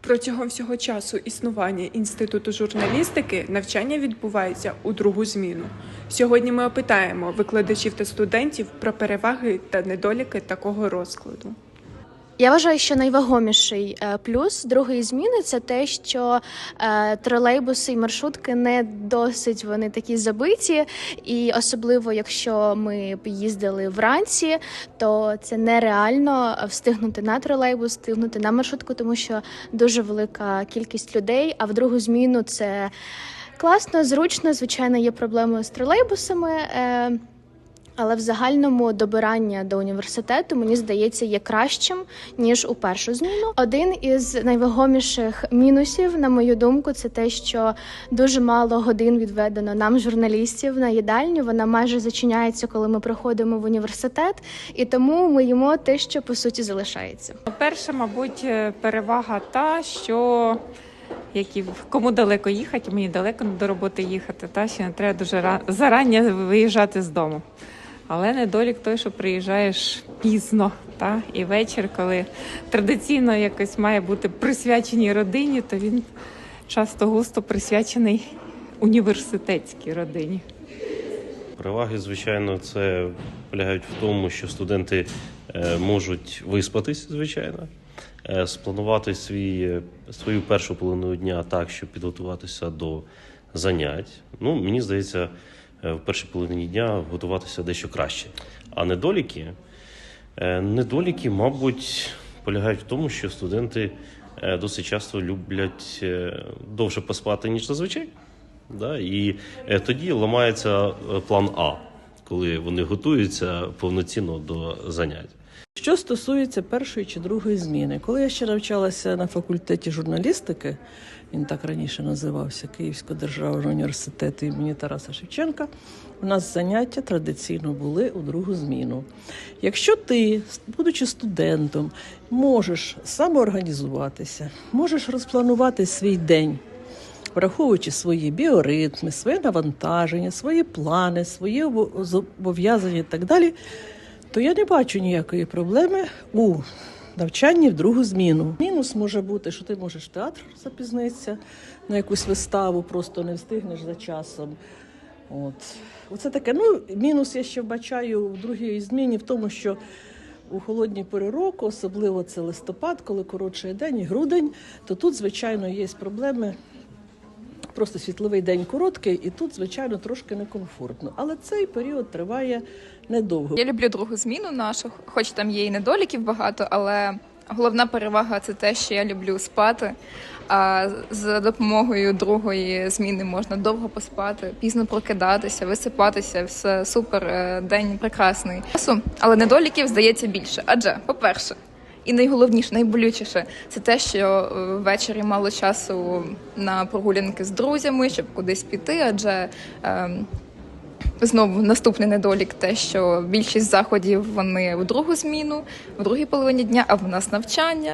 Протягом всього часу існування інституту журналістики навчання відбувається у другу зміну. Сьогодні ми опитаємо викладачів та студентів про переваги та недоліки такого розкладу. Я вважаю, що найвагоміший е, плюс другої зміни це те, що е, тролейбуси і маршрутки не досить вони такі забиті, і особливо якщо ми їздили вранці, то це нереально встигнути на тролейбус, встигнути на маршрутку, тому що дуже велика кількість людей. А в другу зміну це класно, зручно. Звичайно, є проблеми з тролейбусами. Але в загальному добирання до університету мені здається є кращим ніж у першу зміну. Один із найвагоміших мінусів, на мою думку, це те, що дуже мало годин відведено нам, журналістів, на їдальню. Вона майже зачиняється, коли ми приходимо в університет, і тому ми їмо те, що по суті залишається. Перша, мабуть, е, перевага та, що які кому далеко їхати, мені далеко до роботи їхати, та що не треба дуже ра- зарані виїжджати з дому. Але недолік той, що приїжджаєш пізно, та і вечір, коли традиційно якось має бути присвяченій родині, то він часто густо присвячений університетській родині. Переваги, звичайно, це полягають в тому, що студенти е, можуть виспатись, звичайно, е, спланувати свій, е, свою першу половину дня так, щоб підготуватися до занять. Ну, мені здається, в першій половині дня готуватися дещо краще. А недоліки, Е, недоліки, мабуть, полягають в тому, що студенти е, досить часто люблять е, довше поспати, ніж зазвичай. Да? І е, тоді ламається е, план А, коли вони готуються повноцінно до занять. Що стосується першої чи другої зміни, коли я ще навчалася на факультеті журналістики, він так раніше називався Київського державного університету імені Тараса Шевченка, у нас заняття традиційно були у другу зміну. Якщо ти, будучи студентом, можеш самоорганізуватися, можеш розпланувати свій день, враховуючи свої біоритми, своє навантаження, свої плани, свої зобов'язання і так далі, то я не бачу ніякої проблеми у навчанні в другу зміну. Мінус може бути, що ти можеш в театр запізнитися на якусь виставу, просто не встигнеш за часом. От. Оце таке. Ну, мінус я ще вбачаю в другій зміні в тому, що у холодній пори року, особливо це листопад, коли коротший день і грудень, то тут, звичайно, є проблеми. Просто світловий день короткий, і тут, звичайно, трошки некомфортно. Але цей період триває недовго. Я люблю другу зміну нашу, хоч там є і недоліків багато, але головна перевага це те, що я люблю спати. А за допомогою другої зміни можна довго поспати, пізно прокидатися, висипатися, все супер, е, день прекрасний. Але недоліків здається більше. Адже, по-перше, і найголовніше, найболючіше, це те, що е, ввечері мало часу на прогулянки з друзями, щоб кудись піти, адже. е, Знову наступний недолік, те, що більшість заходів вони в другу зміну, в другій половині дня, а в нас навчання.